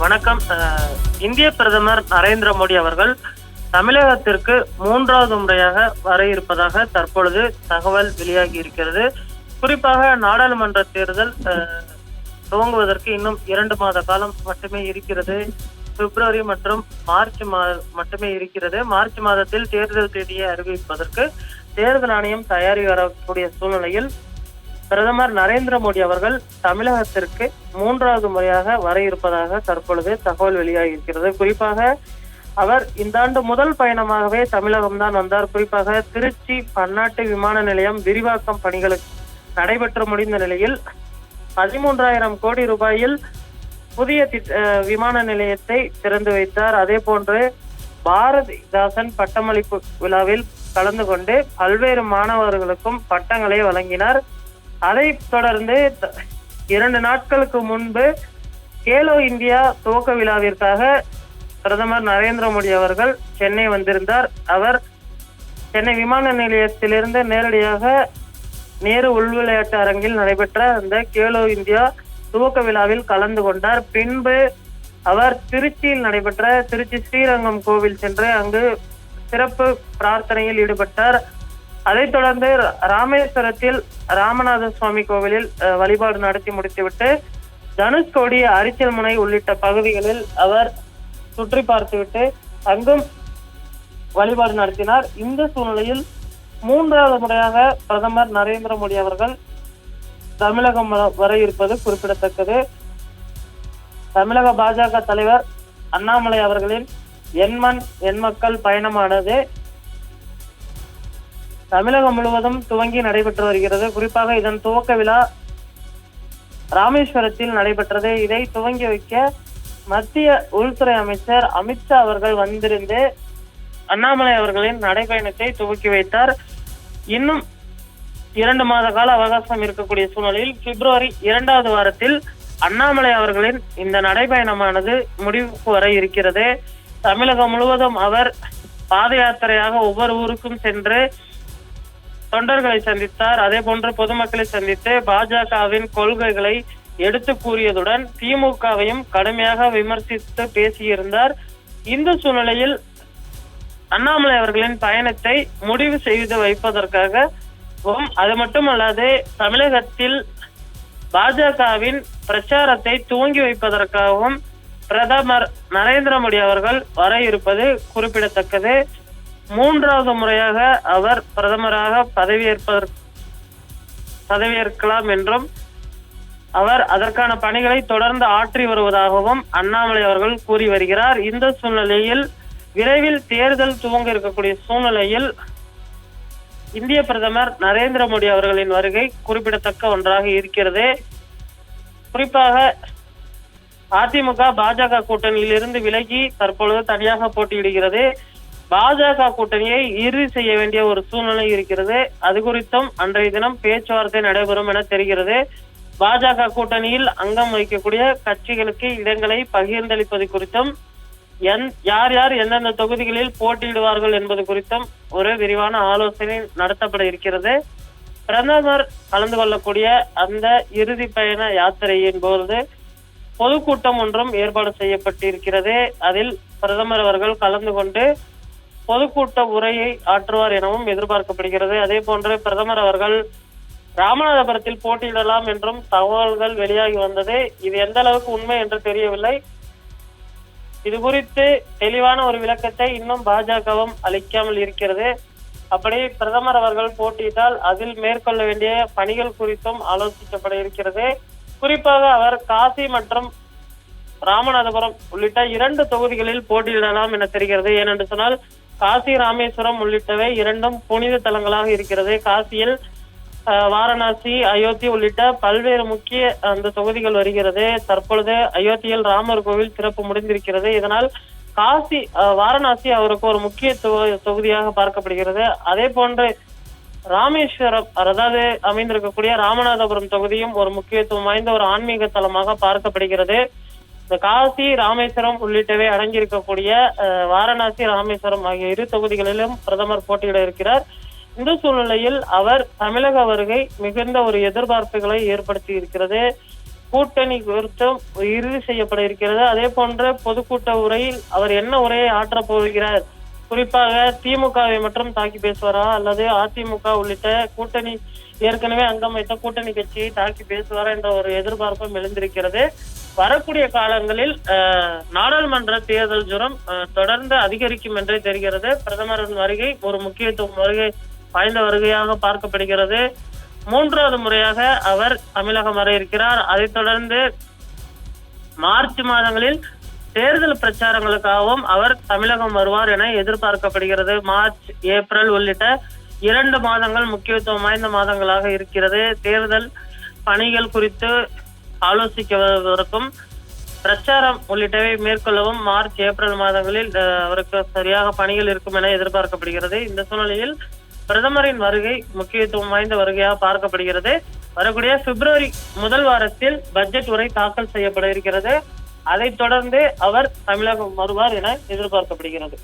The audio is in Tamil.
வணக்கம். இந்திய பிரதமர் நரேந்திர மோடி அவர்கள் தமிழகத்திற்கு மூன்றாவது முறையாக வர இருப்பதாக தற்பொழுது தகவல் வெளியாகி இருக்கிறது. குறிப்பாக நாடாளுமன்ற தேர்தல் துவங்குவதற்கு இன்னும் இரண்டு மாத காலம் மட்டுமே இருக்கிறது. பிப்ரவரி மற்றும் மார்ச் மாதம் மட்டுமே இருக்கிறது. மார்ச் மாதத்தில் தேர்தல் தேதியை அறிவிப்பதற்கு தேர்தல் ஆணையம் தயாரி வரக்கூடிய சூழ்நிலையில் பிரதமர் நரேந்திர மோடி அவர்கள் தமிழகத்திற்கு மூன்றாவது முறையாக வர இருப்பதாக தற்பொழுது தகவல் வெளியாகியிருக்கிறது. குறிப்பாக அவர் இந்த ஆண்டு முதல் பயணமாகவே தமிழகம் தான் வந்தார். குறிப்பாக திருச்சி பன்னாட்டு விமான நிலையம் விரிவாக்கம் பணிகளுக்கு நடைபெற்று முடிந்த நிலையில் பதிமூன்றாயிரம் கோடி ரூபாயில் புதிய திட்ட அஹ் விமான நிலையத்தை திறந்து வைத்தார். அதே போன்று பாரதிதாசன் பட்டமளிப்பு விழாவில் கலந்து கொண்டு பல்வேறு மாணவர்களுக்கும் பட்டங்களை வழங்கினார். அதை தொடர்ந்து த- இரண்டு நாட்களுக்கு முன்பு கேலோ இந்தியா துவக்க விழாவிற்காக பிரதமர் நரேந்திர மோடி அவர்கள் சென்னை வந்திருந்தார். அவர் சென்னை விமான நிலையத்திலிருந்து நேரடியாக நேரு உள் விளையாட்டு அரங்கில் நடைபெற்ற அந்த கேலோ இந்தியா துவக்க விழாவில் கலந்து கொண்டார். பின்பு அவர் திருச்சியில் நடைபெற்ற திருச்சி ஸ்ரீரங்கம் கோவில் சென்று அங்கு சிறப்பு பிரார்த்தனையில் ஈடுபட்டார். அதைத் தொடர்ந்து ரா- ராமேஸ்வரத்தில் ராமநாத சுவாமி கோவிலில் வழிபாடு நடத்தி முடித்துவிட்டு தனுஷ்கோடி அரிச்சல் முனை உள்ளிட்ட பகுதிகளில் அவர் சுற்றி பார்த்துவிட்டு அங்கும் வழிபாடு நடத்தினார். இந்த சூழ்நிலையில் மூன்றாவது முறையாக பிரதமர் நரேந்திர மோடி அவர்கள் தமிழகம் வர இருப்பது குறிப்பிடத்தக்கது. தமிழக பாஜக தலைவர் அண்ணாமலை அவர்களின் எண்மண் எண்மக்கள் பயணமானது. தமிழகம் முழுவதும் துவங்கி நடைபெற்று வருகிறது. குறிப்பாக இதன் துவக்க விழா ராமேஸ்வரத்தில் நடைபெற்றது. இதை துவங்கி வைக்க மத்திய உள்துறை அமைச்சர் அமித்ஷா அவர்கள் வந்திருந்து அண்ணாமலை அவர்களின் நடைபயணத்தை துவக்கி வைத்தார். இன்னும் இரண்டு மாத கால அவகாசம் இருக்கக்கூடிய சூழ்நிலையில் பிப்ரவரி இரண்டாவது வாரத்தில் அண்ணாமலை அவர்களின் இந்த நடைபயணமானது முடிவுக்கு வர இருக்கிறது. தமிழகம் முழுவதும் அவர் பாத யாத்திரையாக ஒவ்வொரு ஊருக்கும் சென்று தொண்டர்களை சந்தித்தார். அதே போன்று பொதுமக்களை சந்தித்து பாஜகவின் கொள்கைகளை எடுத்து கூறியதுடன் திமுகவையும் கடுமையாக விமர்சித்து பேசியிருந்தார். இந்த சூழ்நிலையில் அண்ணாமலை அவர்களின் பயணத்தை முடிவு செய்து வைப்பதற்காகவும் அது மட்டுமல்லாது தமிழகத்தில் பாஜகவின் பிரச்சாரத்தை துவங்கி வைப்பதற்காகவும் பிரதமர் நரேந்திர மோடி அவர்கள் வர இருப்பது குறிப்பிடத்தக்கது. மூன்றாவது முறையாக அவர் பிரதமராக பதவியேற்பதற்கு பதவியேற்கலாம் என்றும் அவர் அதற்கான பணிகளை தொடர்ந்து ஆற்றி வருவதாகவும் அண்ணாமலை அவர்கள் கூறி வருகிறார். இந்த சூழ்நிலையில் விரைவில் தேர்தல் துவங்க இருக்கக்கூடிய சூழ்நிலையில் இந்திய பிரதமர் நரேந்திர மோடி அவர்களின் வருகை குறிப்பிடத்தக்க ஒன்றாக இருக்கிறது. குறிப்பாக அதிமுக பாஜக கூட்டணியில் இருந்து விலகி தற்பொழுது தனியாக போட்டியிடுகிறது. பாஜக கூட்டணியை இறுதி செய்ய வேண்டிய ஒரு சூழ்நிலை இருக்கிறது. அது குறித்தும் அன்றைய தினம் பேச்சுவார்த்தை நடைபெறும் என தெரிகிறது. பாஜக கூட்டணியில் அங்கம் வகிக்கக்கூடிய கட்சிகளுக்கு இடங்களை பகிர்ந்தளிப்பது குறித்தும் என் யார் யார் எந்தெந்த தொகுதிகளில் போட்டியிடுவார்கள் என்பது குறித்தும் ஒரு விரிவான ஆலோசனை நடத்தப்பட இருக்கிறது. பிரதமர் கலந்து கொள்ளக்கூடிய அந்த இறுதி பயண யாத்திரையின் போது பொதுக்கூட்டம் ஒன்றும் ஏற்பாடு செய்யப்பட்டிருக்கிறது. அதில் பிரதமர் அவர்கள் கலந்து கொண்டு பொதுக்கூட்ட உரையை ஆற்றுவார் எனவும் எதிர்பார்க்கப்படுகிறது. அதே போன்று பிரதமர் அவர்கள் ராமநாதபுரத்தில் போட்டியிடலாம் என்றும் தகவல்கள் வெளியாகி வந்தது. இது எந்த அளவுக்கு உண்மை என்று தெரியவில்லை. இது குறித்து தெளிவான ஒரு விளக்கத்தை இன்னும் பாஜகவும் அளிக்காமல் இருக்கிறது. அப்படி பிரதமர் அவர்கள் போட்டியிட்டால் அதில் மேற்கொள்ள வேண்டிய பணிகள் குறித்தும் ஆலோசிக்கப்பட இருக்கிறது. குறிப்பாக அவர் காசி மற்றும் ராமநாதபுரம் உள்ளிட்ட இரண்டு தொகுதிகளில் போட்டியிடலாம் என தெரிகிறது. ஏனென்று சொன்னால் காசி ராமேஸ்வரம் உள்ளிட்டவை இரண்டும் புனித தலங்களாக இருக்கிறது. காசியில் அஹ், வாரணாசி அயோத்தி உள்ளிட்ட பல்வேறு முக்கிய அந்த தொகுதிகள் வருகிறது. தற்பொழுது அயோத்தியில் ராமர் கோவில் சிறப்பு முடிந்திருக்கிறது. இதனால் காசி அஹ், வாரணாசி அவருக்கு ஒரு முக்கிய தொகுதியாக பார்க்கப்படுகிறது. அதே போன்று ராமேஸ்வரம் அதாவது அமைந்திருக்கக்கூடிய ராமநாதபுரம் தொகுதியும் ஒரு முக்கியத்துவம் வாய்ந்த ஒரு ஆன்மீக தலமாக பார்க்கப்படுகிறது. இந்த காசி ராமேஸ்வரம் உள்ளிட்டவை அடங்கியிருக்கக்கூடிய வாரணாசி ராமேஸ்வரம் ஆகிய இரு தொகுதிகளிலும் பிரதமர் போட்டியிட இருக்கிறார். இந்த சூழ்நிலையில் அவர் தமிழக வருகை மிகுந்த ஒரு எதிர்பார்ப்புகளை ஏற்படுத்தி இருக்கிறது. கூட்டணி குறித்தும் இறுதி செய்யப்பட இருக்கிறது. அதே போன்ற பொதுக்கூட்ட உரையில் அவர் என்ன உரையை ஆற்றப் போகிறார்? குறிப்பாக திமுகவை மட்டும் தாக்கி பேசுவாரா? அல்லது அதிமுக உள்ளிட்ட கூட்டணி ஏற்கனவே அங்கம் வைத்த கூட்டணி கட்சியை தாக்கி பேசுவாரா என்ற ஒரு எதிர்பார்ப்பும் எழுந்திருக்கிறது. வரக்கூடிய காலங்களில் அஹ், நாடாளுமன்ற தேர்தல் ஜுரம் தொடர்ந்து அதிகரிக்கும் என்றே தெரிகிறது. பிரதமரின் வருகை ஒரு முக்கியத்துவம் வருகை வாய்ந்த வருகையாக பார்க்கப்படுகிறது. மூன்றாவது முறையாக அவர் தமிழகம் வர இருக்கிறார். அதைத் தொடர்ந்து மார்ச் மாதங்களில் தேர்தல் பிரச்சாரங்களுக்காகவும் அவர் தமிழகம் வருவார் என எதிர்பார்க்கப்படுகிறது. மார்ச் ஏப்ரல் உள்ளிட்ட இரண்டு மாதங்கள் முக்கியத்துவம் வாய்ந்த மாதங்களாக இருக்கிறது. தேர்தல் பணிகள் குறித்து ஆலோசிக்கவதற்கும் பிரச்சாரம் உள்ளிட்டவை மேற்கொள்ளவும் மார்ச் ஏப்ரல் மாதங்களில் அவருக்கு சரியாக பணிகள் இருக்கும் என எதிர்பார்க்கப்படுகிறது. இந்த சூழ்நிலையில் பிரதமரின் வருகை முக்கியத்துவம் வாய்ந்த வருகையாக பார்க்கப்படுகிறது. வரக்கூடிய பிப்ரவரி முதல் வாரத்தில் பட்ஜெட் உரை தாக்கல் செய்யப்பட இருக்கிறது. அதைத் தொடர்ந்து அவர் தமிழகம் வருவார் என எதிர்பார்க்கப்படுகிறது.